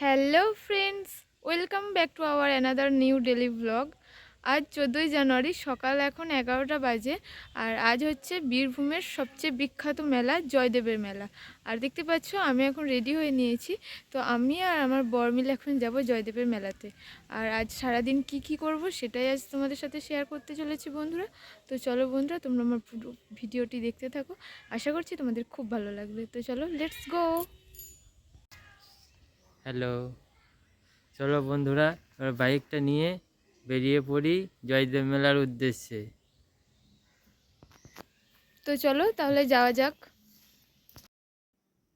Hello friends welcome back to our another new daily blog আজ চোদ্দোই জানুয়ারি, সকাল এখন এগারোটা বাজে, আর আজ হচ্ছে বীরভূমের সবচেয়ে বিখ্যাত মেলা, জয়দেবের মেলা। আর দেখতে পাচ্ছ, আমি এখন রেডি হয়ে নিয়েছি। তো আমি আর আমার বর মিলে এখন যাব জয়দেবের মেলাতে। আর আজ সারাদিন কি কি করব, সেটাই আজ তোমাদের সাথে শেয়ার করতে চলেছি বন্ধুরা। তো চলো বন্ধুরা, তোমরা আমার ভিডিওটি দেখতে থাকো। আশা করছি তোমাদের খুব ভালো লাগবে। তো চলো লেটস গো হ্যালো। চলো বন্ধুরা এবার বাইকটা নিয়ে বেরিয়ে পড়ি জয়দেব মেলার উদ্দেশ্যে। তো চলো তাহলে যাওয়া যাক।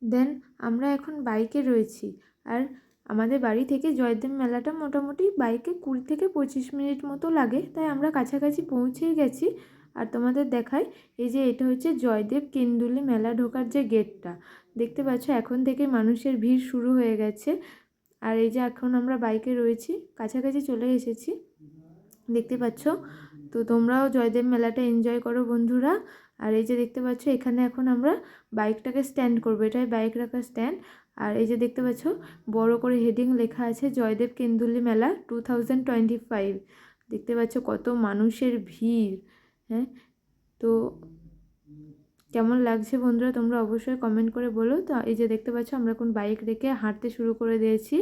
দেন, আমরা এখন বাইকে রয়েছি। আর আমাদের বাড়ি থেকে জয়দেব মেলাটা মোটামুটি বাইকে কুড়ি থেকে পঁচিশ মিনিট মতো লাগে, তাই আমরা কাছাকাছি পৌঁছেই গেছি। আর তোমাদের দেখায় এই যে এটা হচ্ছে জয়দেব কেন্দুলি মেলা ঢোকার যে গেটটা। দেখতে পাচ্ছ, এখন থেকে মানুষের ভিড় শুরু হয়ে গেছে। আর এই যে এখন আমরা বাইকে রয়েছি, কাছাকাছি চলে এসেছি। দেখতে পাচ্ছ? তো তোমরাও জয়দেব মেলাটা এনজয় করো বন্ধুরা। আর এই যে দেখতে পাচ্ছ, এখানে এখন আমরা বাইকটাকে স্ট্যান্ড করব। এটাই বাইক রাখার স্ট্যান্ড আর এই যে দেখতে পাচ্ছ, বড় করে হেডিং লেখা আছে, জয়দেব কেন্দুলি মেলা টু থাউজেন্ড টোয়েন্টি ফাইভ দেখতে পাচ্ছ কত মানুষের ভিড় হ্যাঁ? তো কেমন লাগছে বন্ধুরা তোমরা অবশ্যই কমেন্ট করে বলো। তো এই যে দেখতে পাচ্ছ আমরা এখন বাইক রেখে হাঁটতে শুরু করে দিয়েছি।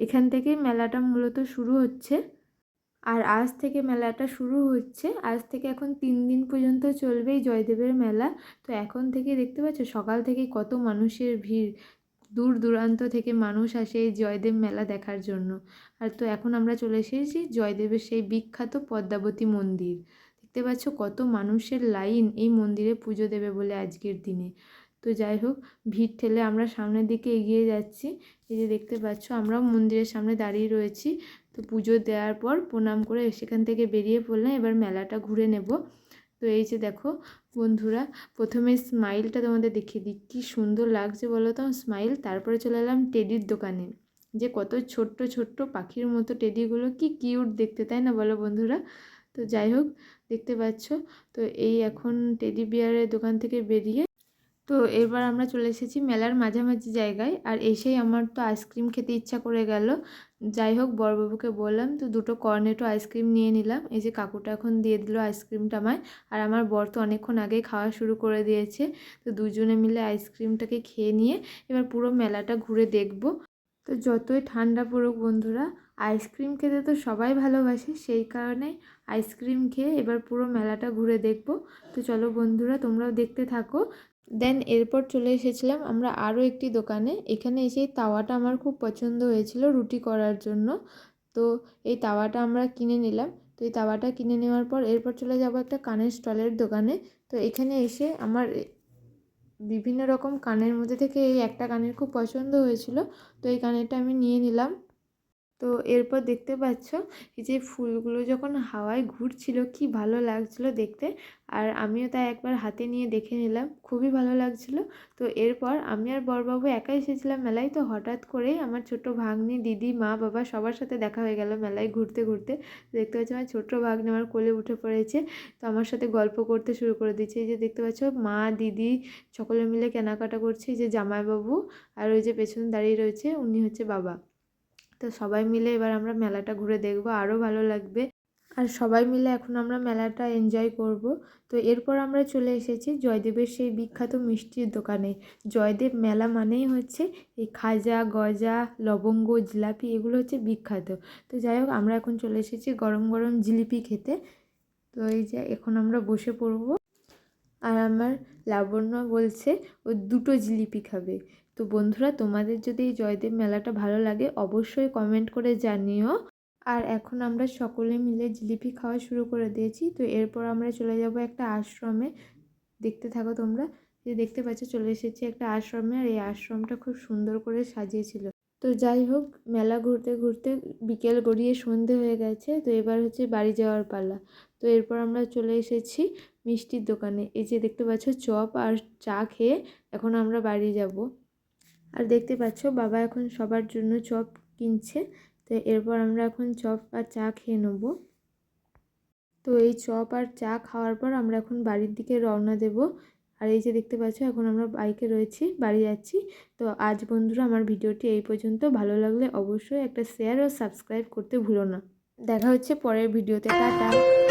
এখান থেকেই মেলাটা মূলত শুরু হচ্ছে। আর আজ থেকে মেলাটা শুরু হচ্ছে। আজ থেকে এখন তিন দিন পর্যন্ত চলবে এই জয়দেবের মেলা। তো এখন থেকে দেখতে পাচ্ছ সকাল থেকে কত মানুষের ভিড়। দূর দূরান্ত থেকে মানুষ আসে এই জয়দেব মেলা দেখার জন্য। আর তো এখন আমরা চলে এসেছি জয়দেবের সেই বিখ্যাত পদ্মাবতী মন্দির। দেখতে পাচ্ছ কত মানুষের লাইন এই মন্দিরে পুজো দেবে বলে আজকের দিনে। তো যাই হোক, ভিড় ঠেলে আমরা সামনের দিকে এগিয়ে যাচ্ছি। এই যে দেখতে পাচ্ছ, আমরাও মন্দিরের সামনে দাঁড়িয়ে রয়েছি। তো পুজো দেওয়ার পর প্রণাম করে সেখান থেকে বেরিয়ে পড়লাম, এবার মেলাটা ঘুরে নেব। তো এই যে দেখো বন্ধুরা, প্রথমে স্মাইলটা তোমাদের দেখিয়ে দিই। কী সুন্দর লাগছে বলো তো? স্মাইল তারপরে চলে এলাম টেডির দোকানে। যে কত ছোট্ট ছোট্ট পাখির মতো টেডিগুলো কি কিউট দেখতে, তাই না বলো বন্ধুরা? তো যাই হোক দেখতে পাচ্ছ? তো এই এখন টেডি বিয়ারের দোকান থেকে বেরিয়ে তো এবার আমরা চলে এসেছি মেলার মাঝামাঝি জায়গায়। আর এসেই আমার তো আইসক্রিম খেতে ইচ্ছা করে গেল। যাই হোক বড়বাবুকে বললাম, তো দুটো কর্নেটো আইসক্রিম নিয়ে নিলাম। এই যে কাকুটা এখন দিয়ে দিল আইসক্রিমটা আমায়। আর আমার বর তো অনেকক্ষণ আগেই খাওয়া শুরু করে দিয়েছে। তো দুজনে মিলে আইসক্রিমটাকে খেয়ে নিয়ে এবার পুরো মেলাটা ঘুরে দেখব। তো যতই ঠান্ডা পড়ুক বন্ধুরা আইসক্রিম খেতে তো সবাই ভালোবাসে, সেই কারণে আইসক্রিম খেয়ে এবার পুরো মেলাটা ঘুরে দেখব। তো চলো বন্ধুরা, তোমরাও দেখতে থাকো। দেন এরপর চলে এসেছিলাম আমরা আরও একটি দোকানে। এখানে এসে এই তাওয়াটা আমার খুব পছন্দ হয়েছিল রুটি করার জন্য। তো এই তাওয়াটা আমরা কিনে নিলাম। তো এই তাওয়াটা কিনে নেওয়ার পর এরপর চলে যাব একটা কানের স্টলের দোকানে। তো এখানে এসে আমার বিভিন্ন রকম কানের মধ্যে থেকে এই একটা কানের খুব পছন্দ হয়েছিল। তো এই কানেরটা আমি নিয়ে নিলাম। তো এরপর দেখতে পাচ্ছ এই যে ফুলগুলো যখন হাওয়ায় ঘুরছিল, কি ভালো লাগছিল দেখতে। আর আমিও তাই একবার হাতে নিয়ে দেখে নিলাম, খুবই ভালো লাগছিল। তো এরপর আমি আর বরবাবু একাই এসেছিলাম মেলায়। তো হঠাৎ করেই আমার ছোট ভাগ্নি, দিদি, মা, বাবা সবার সাথে দেখা হয়ে গেল মেলায় ঘুরতে ঘুরতে। দেখতে পাচ্ছি আমার ছোট্ট ভাগ্নি আমার কোলে উঠে পড়েছে। তো আমার সাথে গল্প করতে শুরু করে দিচ্ছে এই যে দেখতে পাচ্ছ মা, দিদি সকলে মিলে কেনাকাটা করছে। এই যে জামাইবাবু আর ওই যে পেছনে দাঁড়িয়ে রয়েছে, উনি হচ্ছে বাবা। তো সবাই মিলে এবার আমরা মেলাটা ঘুরে দেখব আরও ভালো লাগবে। আর সবাই মিলে এখন আমরা মেলাটা এনজয় করব। তো এরপর আমরা চলে এসেছি জয়দেবের সেই বিখ্যাত মিষ্টির দোকানে। জয়দেব মেলা মানেই হচ্ছে এই খাজা, গজা, লবঙ্গ, জিলাপি এগুলো হচ্ছে বিখ্যাত। তো যাই হোক, আমরা এখন চলে এসেছি গরম গরম জিলিপি খেতে। তো এই যে এখন আমরা বসে পড়ব। আর আমার লাবণ্য বলছে ও দুটো জিলিপি খাবে। তো বন্ধুরা, তোমাদের যদি এই জয়দেব মেলাটা ভালো লাগে, অবশ্যই কমেন্ট করে জানিও। আর এখন আমরা সকলে মিলে জিলিপি খাওয়া শুরু করে দিয়েছি। তো এরপর আমরা চলে যাব একটা আশ্রমে। দেখতে থাকো তোমরা। যে দেখতে পাচ্ছ, চলে এসেছি একটা আশ্রমে। আর এই আশ্রমটা খুব সুন্দর করে সাজিয়েছিল। তো যাই হোক, মেলা ঘুরতে ঘুরতে বিকেল গড়িয়ে সন্ধে হয়ে গেছে। তো এবার হচ্ছে বাড়ি যাওয়ার পালা। তো এরপর আমরা চলে এসেছি মিষ্টির দোকানে। এই যে দেখতে পাচ্ছ, চপ আর চা খেয়ে এখন আমরা বাড়ি যাব। আর দেখতে পাচ্ছ বাবা এখন সবার জন্য চপ কিনছে। তো এরপর আমরা এখন চপ আর চা খেয়ে নেব। তো এই চপ আর চা খাওয়ার পর আমরা এখন বাড়ির দিকে রওনা দেব। আর এই যে দেখতে পাচ্ছ এখন আমরা বাইকে রয়েছি, বাড়ি যাচ্ছি। তো আজ বন্ধুরা আমার ভিডিওটি এই পর্যন্ত। ভালো লাগলে অবশ্যই একটা শেয়ার ও সাবস্ক্রাইব করতে ভুলো না। দেখা হচ্ছে পরের ভিডিওতে। টাটা।